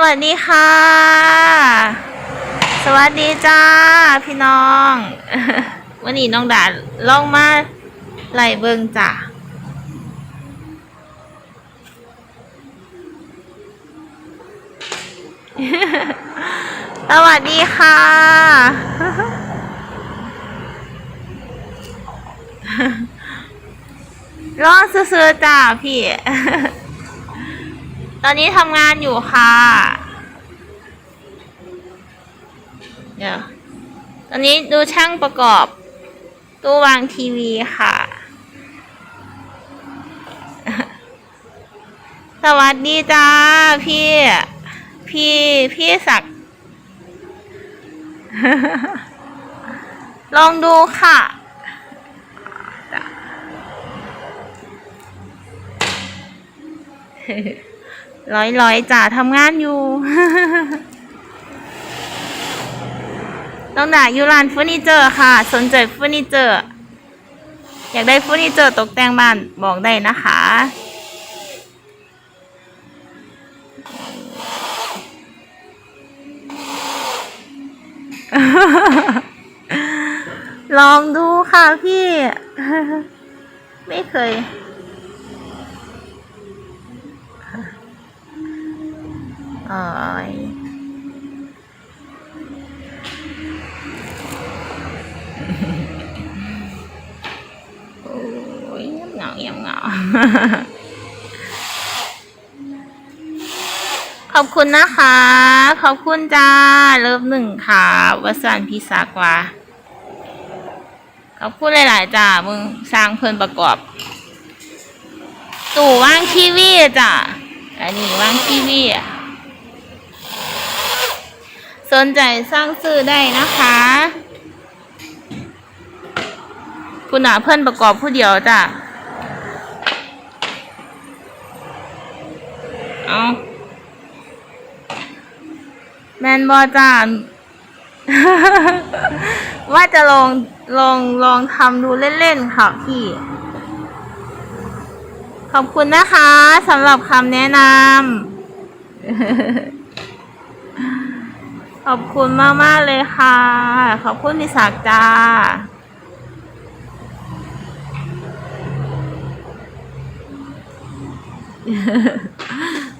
สวัสดีค่ะ สวัสดีจ้า พี่น้อง วันนี้น้องดาล่องมาไล่เบิงจ้ะสวัสดีค่ะรอซื้อๆจ้าพี่ ตอนนี้ทำงานอยู่ค่ะเดี๋ยวตอนนี้ดูช่างประกอบ ตู้วางทีวีค่ะ สวัสดีจ้าพี่ พี่พี่ศักดิ์ลองดูค่ะจ้ะ ร้อยร้อยๆจ้าทำงานอยู่น้องดาอยู่ร้านเฟอร์นิเจอร์ค่ะ สนใจเฟอร์นิเจอร์ อยากได้เฟอร์นิเจอร์ตกแต่งบ้านบอกได้นะคะ ลองดูค่ะพี่ ไม่เคย อ้ยโอ้ยเงียบเหงาเงียบเหงาขอบคุณนะคะ ขอบคุณจ้า เลิฟหนึ่งค่ะวสันต์พิศากว่าขอบคุณหลาย ๆ จ้า มึงสร้างเพิ่นประกอบ ตู้ว่างทีวีจ้ะ อันนี้ว่างทีวีอะ สนใจสร้างซื้อได้นะคะคุณหนาเพื่อนประกอบผู้เดียวจ้ะ เอาแมนบอจ้าว่าจะลองลองลองทำดูเล่นๆค่ะพี่ ขอบคุณนะคะสำหรับคำแนะนำ ขอบคุณมากๆเลยค่ะ ขอบคุณพี่ศักดิ์จ้า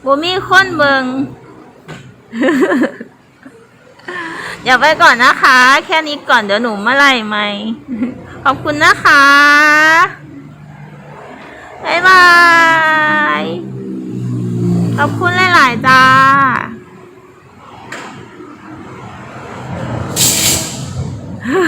บ่มีคนเบิงอย่าไปก่อนนะคะ แค่นี้ก่อนเดี๋ยวหนูมาไล่ไหม ขอบคุณนะคะ บ๊ายบาย ขอบคุณหลาย ๆ จ้า